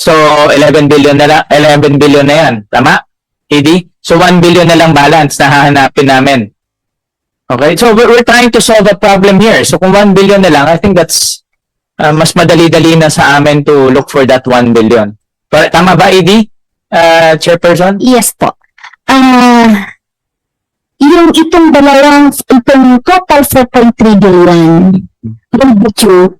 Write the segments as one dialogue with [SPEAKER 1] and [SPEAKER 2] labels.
[SPEAKER 1] So 11 billion na lang, 11 billion na yan. Tama? ED? So 1 billion na lang balance na hahanapin namin. Okay? So we're, we're trying to solve a problem here. So kung 1 billion na lang, I think that's uh, mas madali-dali na sa amin to look for that 1 billion. Pero, tama ba, ED? Uh, chairperson?
[SPEAKER 2] Yes po. Ah, yung itong dalawang, itong total 4.3 billion will be due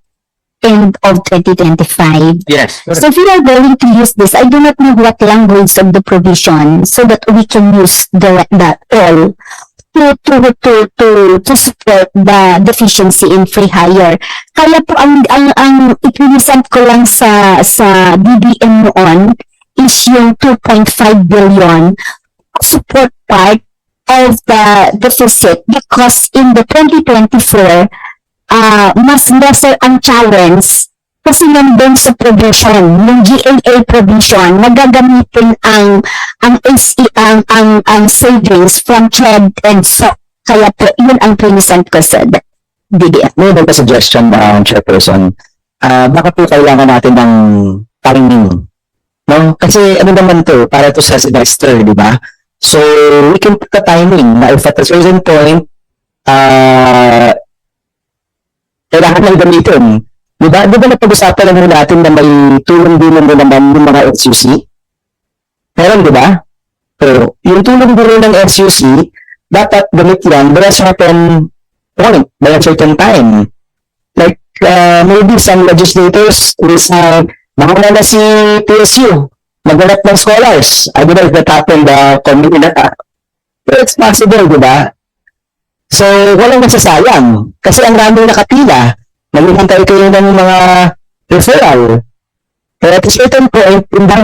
[SPEAKER 2] end of 2025.
[SPEAKER 1] Yes.
[SPEAKER 2] So if we are going to use this, I do not know what language of the provision so that we can use the that all to to to to to support the deficiency in free hire. Kaya po ang ang ang ipinisant ko lang sa sa DBM noon is yung 2.5 billion support part of the deficit because in the 2024 ah mas lesser ang challenge kasi nandun sa provision, yung GAA provision, nagagamitin ang ang SE, ang, ang, ang savings from CHED and SOC. Kaya po, yun ang pinisant ko sa DDF.
[SPEAKER 3] May iba suggestion ba, Chairperson? Ah, baka po kailangan natin ng timing. No? Kasi ano naman to, para to sa semester, di ba? So, we can put the timing na if at a certain point, ah, kailangan lang gamitin. Di ba? Di ba napag-usapan naman natin na may tulong din naman naman yung mga SUC? Meron, di ba? Pero, yung tulong din ng SUC, dapat gamit yan by a certain point, by a certain time. Like, uh, maybe some legislators will say, mahal na si PSU, maghanap ng scholars. I don't know if that happened uh, committee na Pero it's possible, di ba? So, walang nasasayang. Kasi ang raming nakapila, naghihintay kayo ng mga referral. Pero at a certain point, in the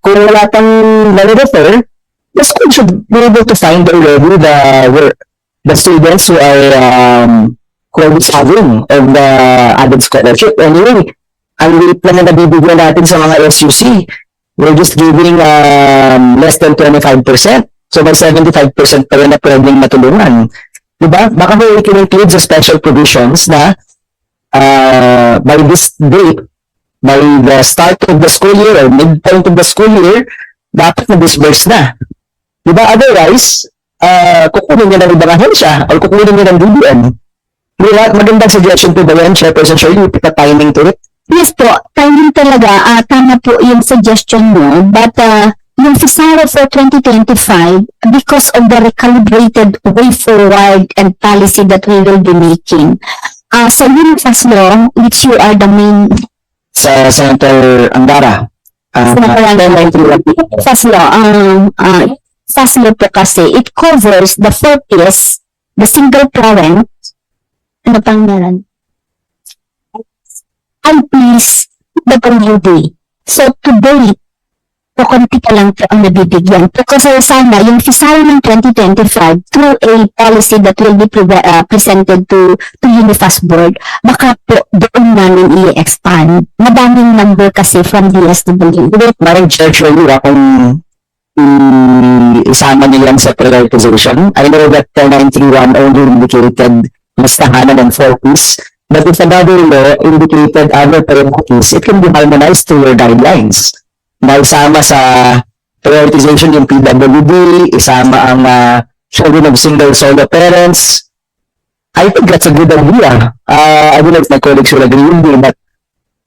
[SPEAKER 3] kung wala pang nare-refer, the school should be able to find already the the students who are um, who are deserving of the added scholarship. Anyway, ang liit lang na nabibigyan natin sa mga SUC. We're just giving um, less than 25%. So by 75% pa rin na pwedeng matulungan. Diba? Baka may we can special provisions na uh, by this date, by the start of the school year or midpoint of the school year, dapat na-disburse na. Diba? Otherwise, uh, kukunin niya ng ibang ahensya or kukunin niya ng DBM. Diba? Magandang suggestion po ba yan, Chairperson Shirley? Put a timing to it.
[SPEAKER 2] Yes po, timing talaga, ah, tama po yung suggestion mo, but uh, yung FISARA for 2025, because of the recalibrated way forward and policy that we will be making, uh, sa Unifas Law, which you are the main
[SPEAKER 3] Sa Senator Angara. Uh,
[SPEAKER 2] FAS Law, um, uh, Law po kasi, it covers the four Ps, the single parent, ano pang meron? And please, the community. So today, kukunti pa lang po ang nabibigyan. Kasi sana, yung FISAR ng 2025, through a policy that will be pre- uh, presented to to Unifast Board, baka po doon namin i-expand. Madaming number kasi from DSW.
[SPEAKER 3] Parang Chair Shirley, ah, kung i- isama nilang sa prioritization. I know that 931 only indicated mas tahanan four piece. But if another law indicated other priorities, it can be harmonized to your guidelines. Na isama sa prioritization yung PWD, isama ang uh, children of single solo parents. I think that's a good idea. Uh, I don't know if my colleagues will agree with me, but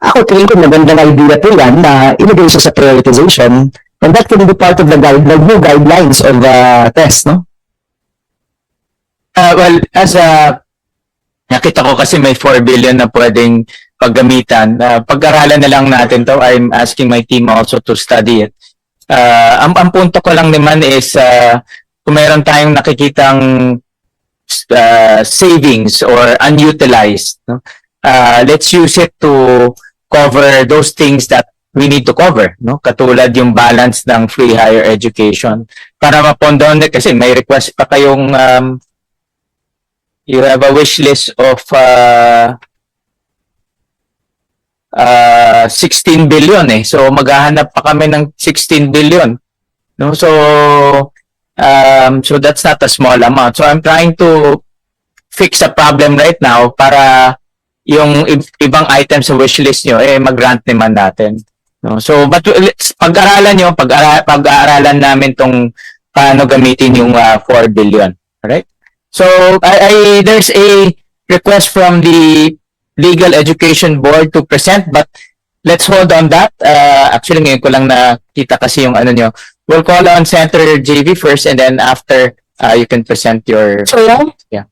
[SPEAKER 3] ako tingin ko magandang idea po yan na ilagay sa prioritization and that can be part of the, guide, the new guidelines of the test, no?
[SPEAKER 1] Uh, well, as a nakita ko kasi may 4 billion na pwedeng paggamitan. Uh, pag-aralan na lang natin to. I'm asking my team also to study it. Uh, ang, ang punto ko lang naman is uh, kung meron tayong nakikitang uh, savings or unutilized, no? uh, let's use it to cover those things that we need to cover, no? Katulad yung balance ng free higher education para mapondon kasi may request pa kayong um, you have a wish list of uh, uh, 16 billion eh. So maghahanap pa kami ng 16 billion. No? So um, so that's not a small amount. So I'm trying to fix a problem right now para yung ib- ibang items sa wish list nyo eh mag-grant naman natin. No? So, but let's pag-aralan nyo, pag-ara- pag-aaralan namin tong paano gamitin yung ah, 4 billion. Alright? So, I, I, there's a request from the Legal Education Board to present, but let's hold on that. Uh, actually, ngayon ko lang nakita kasi yung ano nyo. We'll call on Senator JV first and then after uh, you can present your...
[SPEAKER 2] Chair?
[SPEAKER 1] Yeah.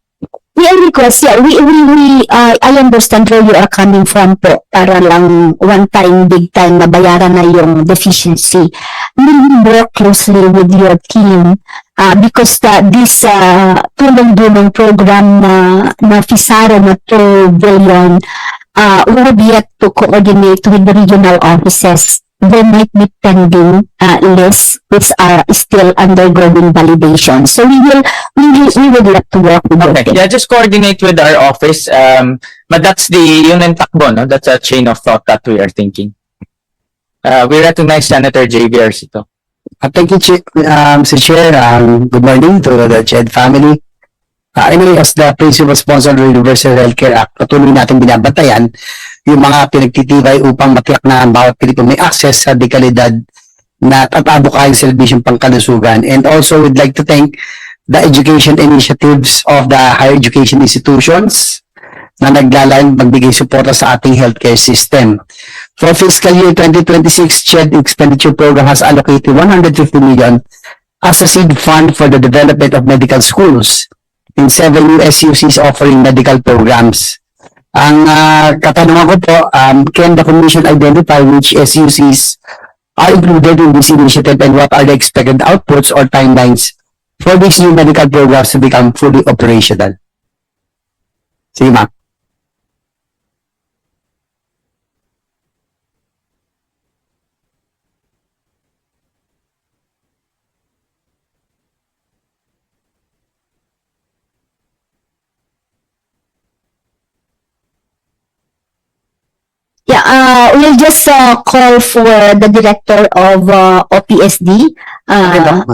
[SPEAKER 2] We are request, yeah, we, we, we, uh, I understand where you are coming from po, para lang one time, big time, mabayaran na yung deficiency. Will you work closely with your team, uh, because the, this, uh, tulong-dulong program na, na FISARO na 2 billion, uh, we have yet to coordinate with the regional offices. There might be pending, uh, lists which are still undergoing validation. So we will we will, we would like to work with
[SPEAKER 1] Okay,
[SPEAKER 2] them.
[SPEAKER 1] yeah, just coordinate with our office. Um, but that's the, yun ang takbo, no? That's a chain of thought that we are thinking. Uh, we recognize Senator JV Arcito.
[SPEAKER 4] Uh, Thank you, Chi- um, Mr. Chair. Um, good morning to the CHED family. Uh, anyway, as the principal sponsor the Universal Healthcare Act, patuloy natin binabantayan yung mga pinagtitibay upang matiyak na ang bawat Pilipino may access sa dekalidad na tatabo kayong serbisyong pangkalusugan. And also, we'd like to thank the education initiatives of the higher education institutions na naglalayan magbigay suporta sa ating healthcare system. For fiscal year 2026, CHED expenditure program has allocated 150 million as a seed fund for the development of medical schools in seven new SUCs offering medical programs. Ang ah, katanungan ko po, um, can the Commission identify which SUCs are included in this initiative and what are the expected outputs or timelines for these new medical programs to become fully operational? Sige, ma'am.
[SPEAKER 2] Yeah, uh, we'll just uh, call for the director of uh, OPSD, uh,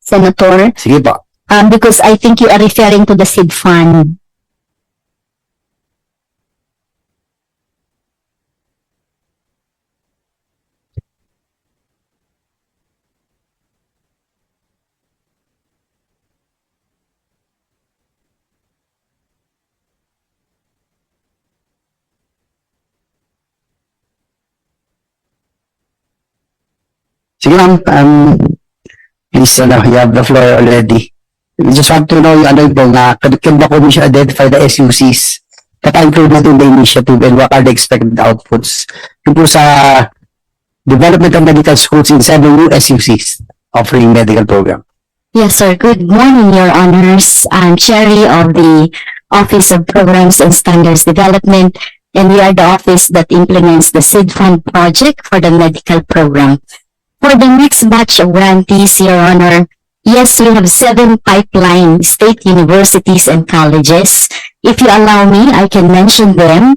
[SPEAKER 2] Senator,
[SPEAKER 4] Sige po.
[SPEAKER 2] um, because I think you are referring to the seed fund.
[SPEAKER 4] Sige ma'am, um, please, ano, you have the floor already. We just want to know ano yung na can, the commission identify the SUCs that are included in the initiative and what are the expected outputs? Yung po sa development of medical schools in seven new SUCs offering medical program.
[SPEAKER 2] Yes, sir. Good morning, Your Honors. I'm Cherry of the Office of Programs and Standards Development, and we are the office that implements the seed fund project for the medical program. For the next batch of grantees, Your Honor, yes, we have seven pipeline state universities and colleges. If you allow me, I can mention them.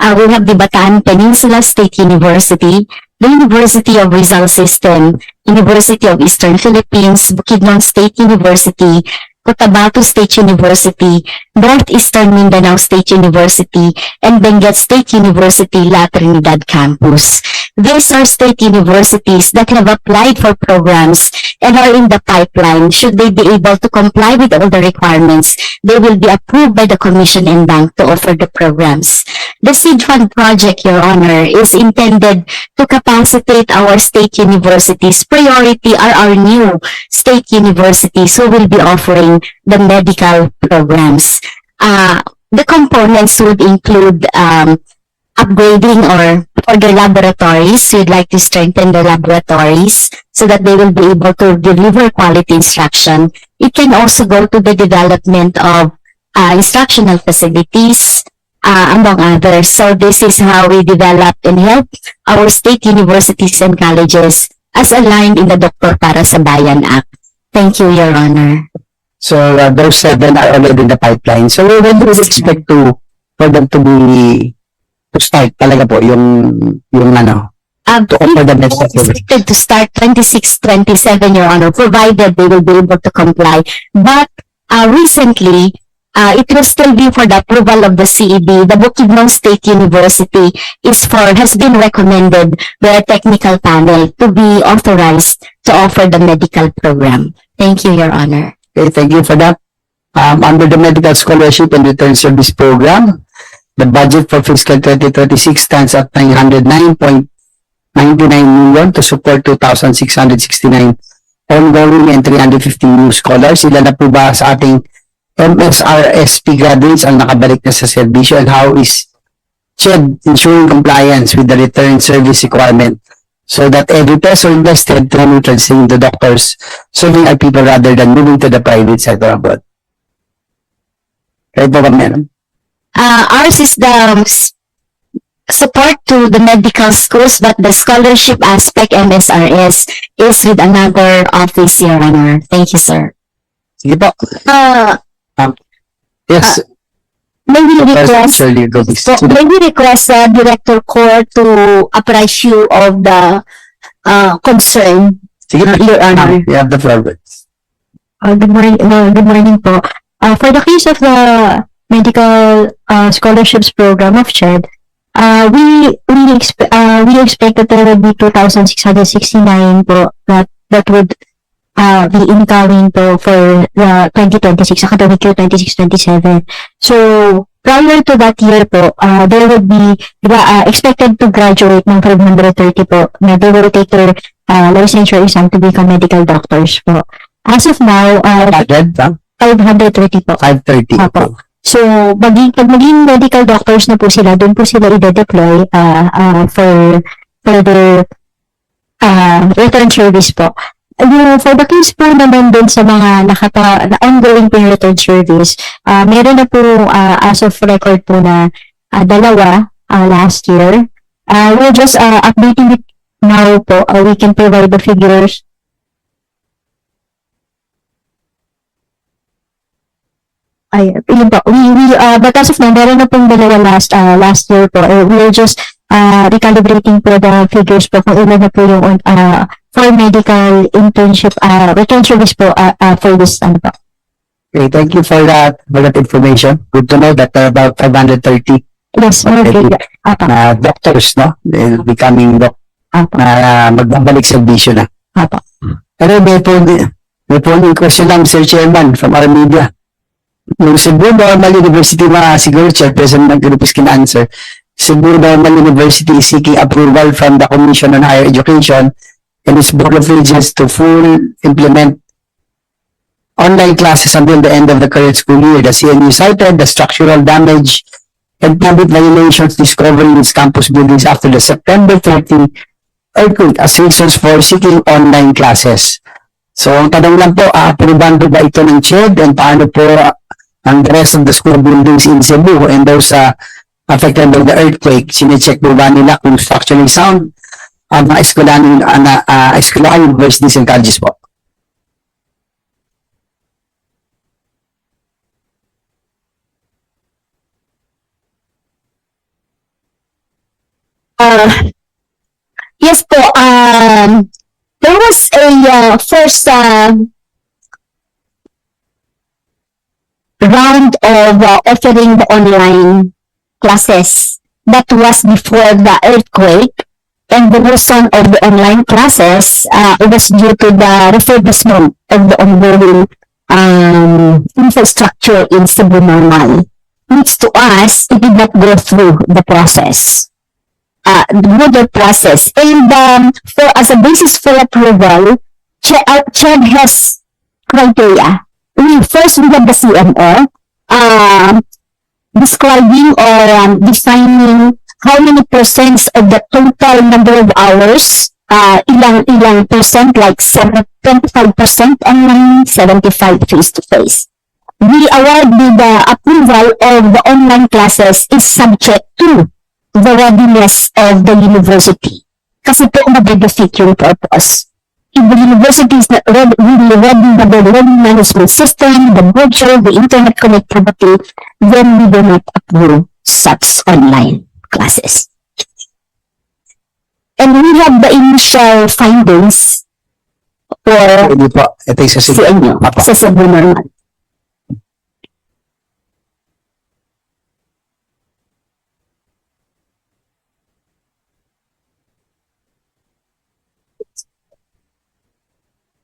[SPEAKER 2] Uh, we have the Bataan Peninsula State University, the University of Rizal System, University of Eastern Philippines, Bukidnon State University, Cotabato State University, Northeastern Mindanao State University, and Benguet State University, La Trinidad Campus. These are state universities that have applied for programs and are in the pipeline. Should they be able to comply with all the requirements, they will be approved by the Commission and Bank to offer the programs. The Seed Fund project, Your Honor, is intended to capacitate our state universities. Priority are our new state universities who will be offering the medical programs. Uh, the components would include um, upgrading or for the laboratories, we'd like to strengthen the laboratories so that they will be able to deliver quality instruction. It can also go to the development of uh, instructional facilities, uh, among others. So this is how we develop and help our state universities and colleges as aligned in the Dr. Para sa Bayan Act. Thank you, Your Honor.
[SPEAKER 4] So uh, those seven are already in the pipeline. So when do you expect to for them to be to start talaga po yung yung ano
[SPEAKER 2] Um,
[SPEAKER 4] to offer the program?
[SPEAKER 2] expected to start 26, 27, Your Honor, provided they will be able to comply. But uh, recently, uh, it will still be for the approval of the CEB. The Bukidnon State University is for, has been recommended by a technical panel to be authorized to offer the medical program. Thank you, Your Honor.
[SPEAKER 4] Okay, thank you for that. Um, under the Medical Scholarship and Return Service Program, the budget for fiscal 2036 stands at 909.99 million to support 2,669 ongoing and 350 new scholars. Sila na po ba sa ating MSRSP graduates ang nakabalik na sa serbisyo and how is CHED ensuring compliance with the return service requirement so that every peso invested can translate into doctors serving our people rather than moving to the private sector abroad. Right po ba meron?
[SPEAKER 2] Uh, ours is the um, support to the medical schools, but the scholarship aspect MSRS is with another office, Your Honor. Thank you, sir.
[SPEAKER 4] Sige po.
[SPEAKER 2] Uh,
[SPEAKER 4] Yes.
[SPEAKER 2] May we request. So, may we request uh, Director Core to apprise you of the uh, concern,
[SPEAKER 4] Sige po.
[SPEAKER 2] Your Honor.
[SPEAKER 4] You have the floor.
[SPEAKER 2] Uh, good morning, uh, good morning po. Uh, for the case of the medical uh, scholarships program of CHED, uh, we we, expe- uh, we expect that there will be 2,669 po that that would uh, be incoming po for the 2026 academic year 26-27. So prior to that year po, uh, there would be uh, expected to graduate ng 530 po na they will take their uh, licensure exam to become medical doctors po. As of now, uh,
[SPEAKER 4] Agad, ha?
[SPEAKER 2] 530 po.
[SPEAKER 4] 5.30.
[SPEAKER 2] Apo. So, maging, pag maging medical doctors na po sila, doon po sila i-deploy uh, uh, for further uh, return service po. Yung, for the case po naman dun sa mga nakata, na ongoing return service, uh, meron na po uh, as of record po na uh, dalawa uh, last year. Uh, we're just uh, updating it now po. Uh, we can provide the figures Ay, yun po. We, we, uh, but as of now, meron na pong dalawa last, uh, last year po. Uh, we're just, uh, recalibrating po the figures po kung ilan na po yung, uh, for medical internship, uh, return service po, uh, uh, for this, ano po.
[SPEAKER 4] Okay, thank you for that, for that information. Good to know that there are about 530
[SPEAKER 2] Yes,
[SPEAKER 4] Okay.
[SPEAKER 2] good. Apo,
[SPEAKER 4] na doctors, no? They're becoming doc
[SPEAKER 2] apo,
[SPEAKER 4] na magbabalik serbisyo na.
[SPEAKER 2] apo.
[SPEAKER 4] Pero may po, may po question lang, Mr. Chairman, from our media. Yung Cebu Normal University, mga siguro, Chairperson ng Philippines can answer. Cebu Normal University is seeking approval from the Commission on Higher Education and its Board of Regents to full implement online classes until the end of the current school year. The CNU cited the structural damage and public violations discovered in its campus buildings after the September 30 earthquake as reasons for seeking online classes. So, ang tanong lang po, a-approvean po ba ito ng CHED and paano po uh, ang rest of the school buildings in Cebu and those uh, affected by the earthquake? Sinecheck po ba nila kung structurally sound ang mga eskwelahan, uh, uh, eskwelahan, universities and colleges po?
[SPEAKER 2] Uh, yes po, um, there was a uh, first uh, round of uh, offering the online classes. That was before the earthquake. And the reason of the online classes uh, was due to the refurbishment of the ongoing um, infrastructure in Cebu Normal. Which to us, it did not go through the process uh, the process. And um, for as a basis for approval, Ch- uh, has criteria. We first we have the CMO, um, describing or um, defining how many percents of the total number of hours, uh, ilang ilang percent, like 7, 25% online, 75 face-to-face. We award the approval of the online classes is subject to the readiness of the university. Kasi po mag-defeat yung purpose. If the university is not ready, really ready with the learning management system, the virtual, the internet connectivity, then we do not approve such online classes. And we have the initial findings for
[SPEAKER 4] Hindi po, ito yung sa
[SPEAKER 2] sa inyo, sa Cebu Normal.